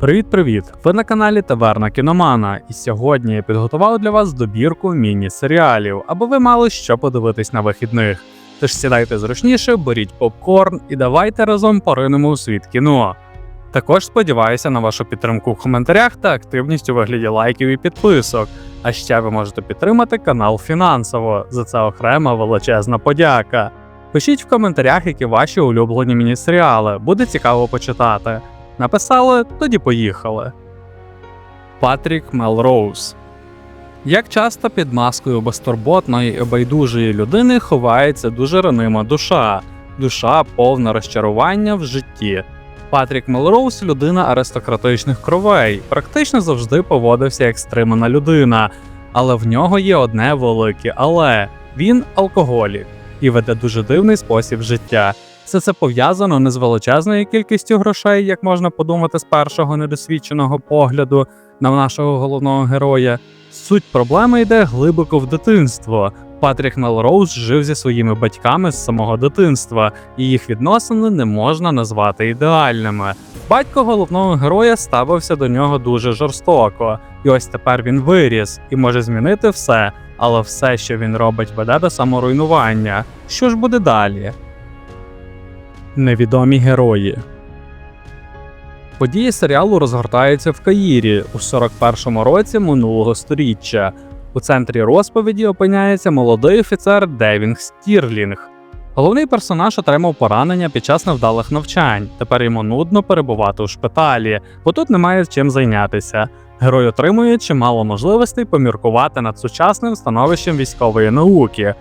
Привіт-привіт! Ви на каналі Таверна Кіномана, і сьогодні я підготував для вас добірку міні-серіалів, аби ви мали що подивитись на вихідних. Тож сідайте зручніше, беріть попкорн і давайте разом поринемо у світ кіно. Також сподіваюся на вашу підтримку в коментарях та активність у вигляді лайків і підписок. А ще ви можете підтримати канал фінансово. За це окрема величезна подяка. Пишіть в коментарях, які ваші улюблені міні-серіали, буде цікаво почитати. Написали, тоді поїхали. Патрік Мелроуз Як часто під маскою безтурботної і байдужої людини ховається дуже ранима душа, душа повна розчарування в житті. Патрік Мелроуз людина аристократичних кровей, практично завжди поводився як стримана людина, але в нього є одне велике але він алкоголік і веде дуже дивний спосіб життя. Все це пов'язано не з величезною кількістю грошей, як можна подумати з першого недосвідченого погляду на нашого головного героя. Суть проблеми йде глибоко в дитинство. Патрік Мелроуз жив зі своїми батьками з самого дитинства, і їх відносини не можна назвати ідеальними. Батько головного героя ставився до нього дуже жорстоко, і ось тепер він виріс і може змінити все, але все, що він робить, веде до саморуйнування. Що ж буде далі? Невідомі герої. Події серіалу розгортаються в Каїрі у 41-му році минулого сторіччя. У центрі розповіді опиняється молодий офіцер Девінг Стірлінг. Головний персонаж отримав поранення під час невдалих навчань. Тепер йому нудно перебувати у шпиталі, бо тут немає чим зайнятися. Герой отримує чимало можливостей поміркувати над сучасним становищем військової науки.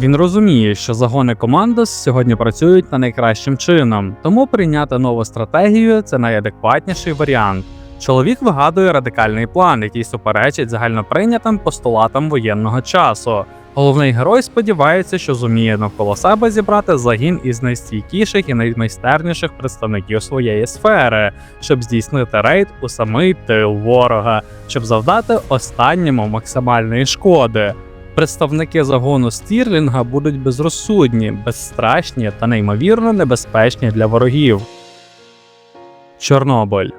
Він розуміє, що загони Командос сьогодні працюють на найкращим чином, тому прийняти нову стратегію це найадекватніший варіант. Чоловік вигадує радикальний план, який суперечить загальноприйнятим постулатам воєнного часу. Головний герой сподівається, що зуміє навколо себе зібрати загін із найстійкіших і наймайстерніших представників своєї сфери, щоб здійснити рейд у самий тил ворога, щоб завдати останньому максимальної шкоди. Представники загону Стірлінга будуть безрозсудні, безстрашні та неймовірно небезпечні для ворогів. Чорнобиль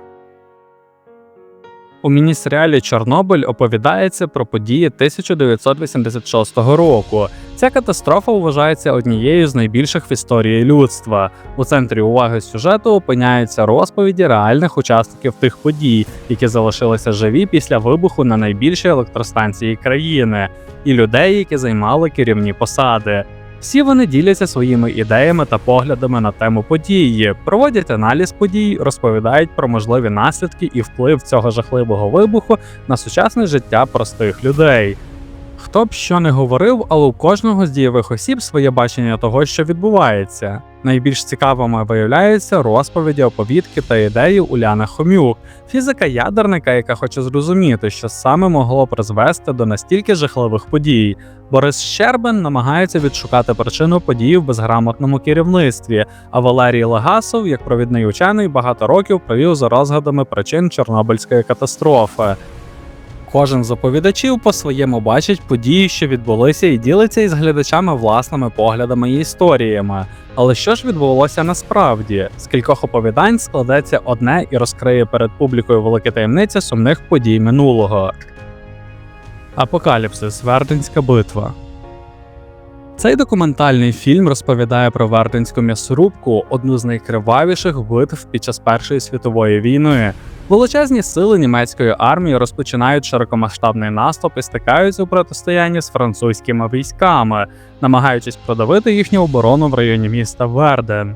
у міні-серіалі Чорнобиль оповідається про події 1986 року. Ця катастрофа вважається однією з найбільших в історії людства. У центрі уваги сюжету опиняються розповіді реальних учасників тих подій, які залишилися живі після вибуху на найбільшій електростанції країни, і людей, які займали керівні посади. Всі вони діляться своїми ідеями та поглядами на тему події, проводять аналіз подій, розповідають про можливі наслідки і вплив цього жахливого вибуху на сучасне життя простих людей. Хто б що не говорив, але у кожного з дієвих осіб своє бачення того, що відбувається. Найбільш цікавими виявляються розповіді, оповідки та ідеї Уляни Хомюк, фізика ядерника, яка хоче зрозуміти, що саме могло призвести до настільки жахливих подій. Борис Щербин намагається відшукати причину подій в безграмотному керівництві. А Валерій Легасов, як провідний учений, багато років провів за розгадами причин Чорнобильської катастрофи. Кожен з оповідачів по-своєму бачить події, що відбулися, і ділиться із глядачами власними поглядами і історіями. Але що ж відбулося насправді? З кількох оповідань складеться одне і розкриє перед публікою великі таємниці сумних подій минулого. Апокаліпсис Верденська битва. Цей документальний фільм розповідає про Верденську м'ясорубку, одну з найкривавіших битв під час Першої світової війни. Величезні сили німецької армії розпочинають широкомасштабний наступ і стикаються у протистоянні з французькими військами, намагаючись продавити їхню оборону в районі міста Верден.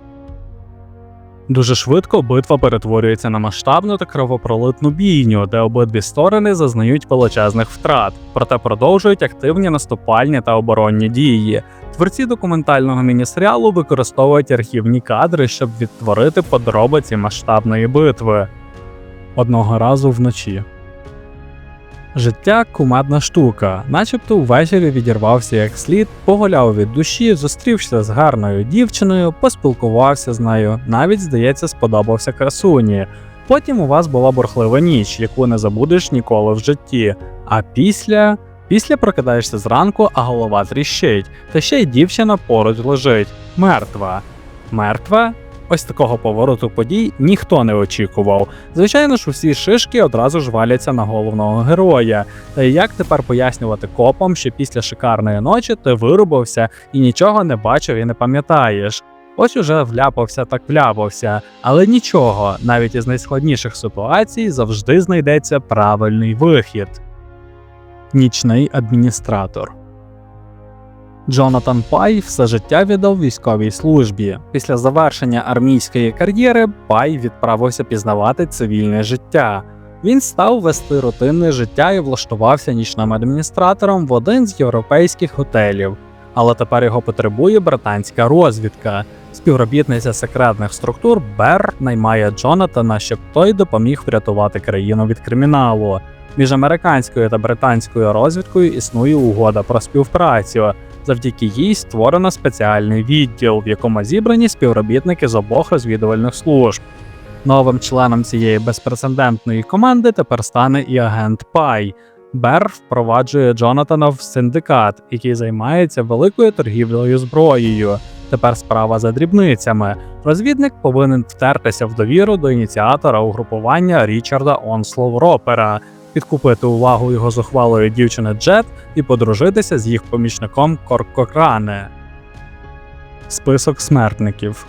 Дуже швидко битва перетворюється на масштабну та кровопролитну бійню, де обидві сторони зазнають величезних втрат, проте продовжують активні наступальні та оборонні дії. Творці документального міні-серіалу використовують архівні кадри, щоб відтворити подробиці масштабної битви одного разу вночі. Життя кумедна штука, начебто ввечері відірвався як слід, погуляв від душі, зустрівся з гарною дівчиною, поспілкувався з нею, навіть, здається, сподобався красуні. Потім у вас була бурхлива ніч, яку не забудеш ніколи в житті. А після Після прокидаєшся зранку, а голова тріщить, та ще й дівчина поруч лежить, мертва. Мертва? Ось такого повороту подій ніхто не очікував. Звичайно ж, усі шишки одразу ж валяться на головного героя. Та як тепер пояснювати копам, що після шикарної ночі ти вирубався і нічого не бачив і не пам'ятаєш? Ось уже вляпався так вляпався, але нічого, навіть із найскладніших ситуацій завжди знайдеться правильний вихід. Нічний адміністратор Джонатан Пай все життя віддав військовій службі. Після завершення армійської кар'єри Пай відправився пізнавати цивільне життя. Він став вести рутинне життя і влаштувався нічним адміністратором в один з європейських готелів. Але тепер його потребує британська розвідка. Співробітниця секретних структур Бер наймає Джонатана, щоб той допоміг врятувати країну від криміналу. Між американською та британською розвідкою існує угода про співпрацю. Завдяки їй створено спеціальний відділ, в якому зібрані співробітники з обох розвідувальних служб. Новим членом цієї безпрецедентної команди тепер стане і агент Пай. Бер впроваджує Джонатана в синдикат, який займається великою торгівлею зброєю. Тепер справа за дрібницями. Розвідник повинен втертися в довіру до ініціатора угрупування Річарда Онслоу Ропера, підкупити увагу його зухвалої дівчини Джет і подружитися з їх помічником Коркокране. Список смертників.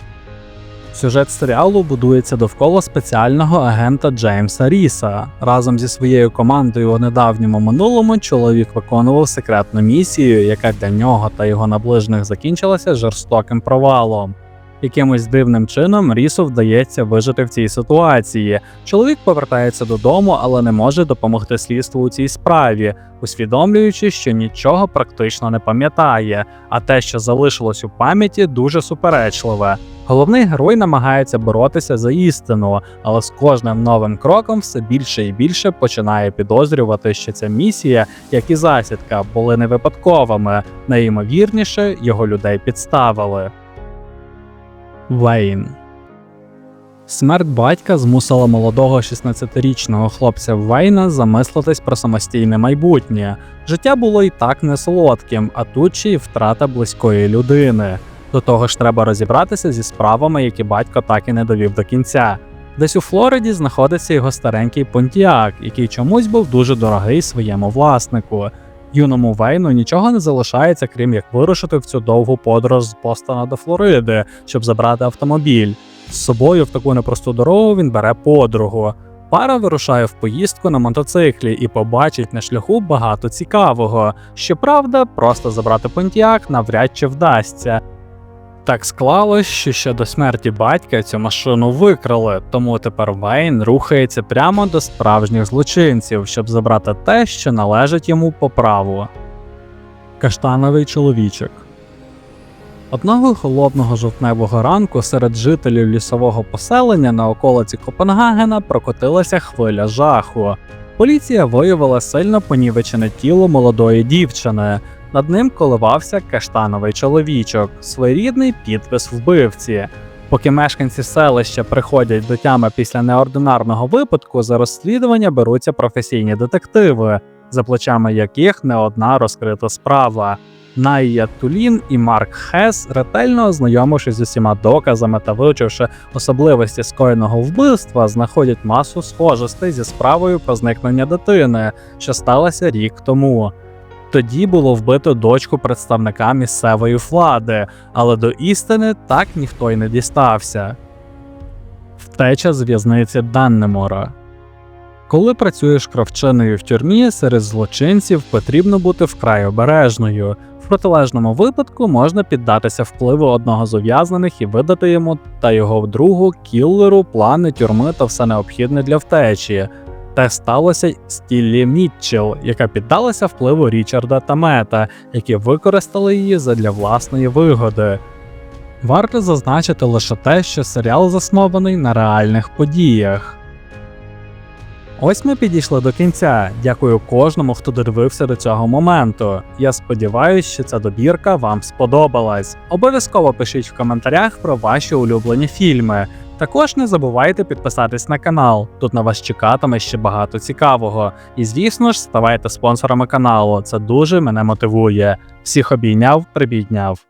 Сюжет серіалу будується довкола спеціального агента Джеймса Ріса. Разом зі своєю командою у недавньому минулому чоловік виконував секретну місію, яка для нього та його наближених закінчилася жорстоким провалом. Якимось дивним чином Рісу вдається вижити в цій ситуації. Чоловік повертається додому, але не може допомогти слідству у цій справі, усвідомлюючи, що нічого практично не пам'ятає, а те, що залишилось у пам'яті, дуже суперечливе. Головний герой намагається боротися за істину, але з кожним новим кроком все більше і більше починає підозрювати, що ця місія, як і засідка, були не випадковими. Найімовірніше його людей підставили. Вейн Смерть батька змусила молодого 16-річного хлопця Вейна замислитись про самостійне майбутнє. Життя було і так не солодким, а тут ще й втрата близької людини. До того ж, треба розібратися зі справами, які батько так і не довів до кінця. Десь у Флориді знаходиться його старенький Понтіак, який чомусь був дуже дорогий своєму власнику. Юному Вейну нічого не залишається, крім як вирушити в цю довгу подорож з Бостона до Флориди, щоб забрати автомобіль. З собою в таку непросту дорогу він бере подругу. Пара вирушає в поїздку на мотоциклі і побачить на шляху багато цікавого. Щоправда, просто забрати Понтіак навряд чи вдасться. Так склалось, що ще до смерті батька цю машину викрали, тому тепер Вейн рухається прямо до справжніх злочинців, щоб забрати те, що належить йому по праву. Каштановий чоловічок. Одного холодного жовтневого ранку серед жителів лісового поселення на околиці Копенгагена прокотилася хвиля жаху. Поліція виявила сильно понівечене тіло молодої дівчини. Над ним коливався каштановий чоловічок, своєрідний підпис вбивці. Поки мешканці селища приходять до тями після неординарного випадку, за розслідування беруться професійні детективи, за плечами яких не одна розкрита справа. Найя Тулін і Марк Хес, ретельно ознайомившись з усіма доказами та вивчивши особливості скоєного вбивства, знаходять масу схожостей зі справою про зникнення дитини, що сталося рік тому. Тоді було вбито дочку представника місцевої влади, але до істини так ніхто й не дістався. Втеча з в'язниці Даннемора. Коли працюєш кравчиною в тюрмі, серед злочинців потрібно бути вкрай обережною. В протилежному випадку можна піддатися впливу одного з ув'язнених і видати йому та його другу кіллеру плани тюрми та все необхідне для втечі. Те сталося з Тіллі Мітчелл, яка піддалася впливу Річарда та Мета, які використали її задля власної вигоди. Варто зазначити лише те, що серіал заснований на реальних подіях. Ось ми підійшли до кінця. Дякую кожному, хто додивився до цього моменту. Я сподіваюся, що ця добірка вам сподобалась. Обов'язково пишіть в коментарях про ваші улюблені фільми. Також не забувайте підписатись на канал. Тут на вас чекатиме ще багато цікавого. І звісно ж, ставайте спонсорами каналу. Це дуже мене мотивує. Всіх обійняв, прибідняв.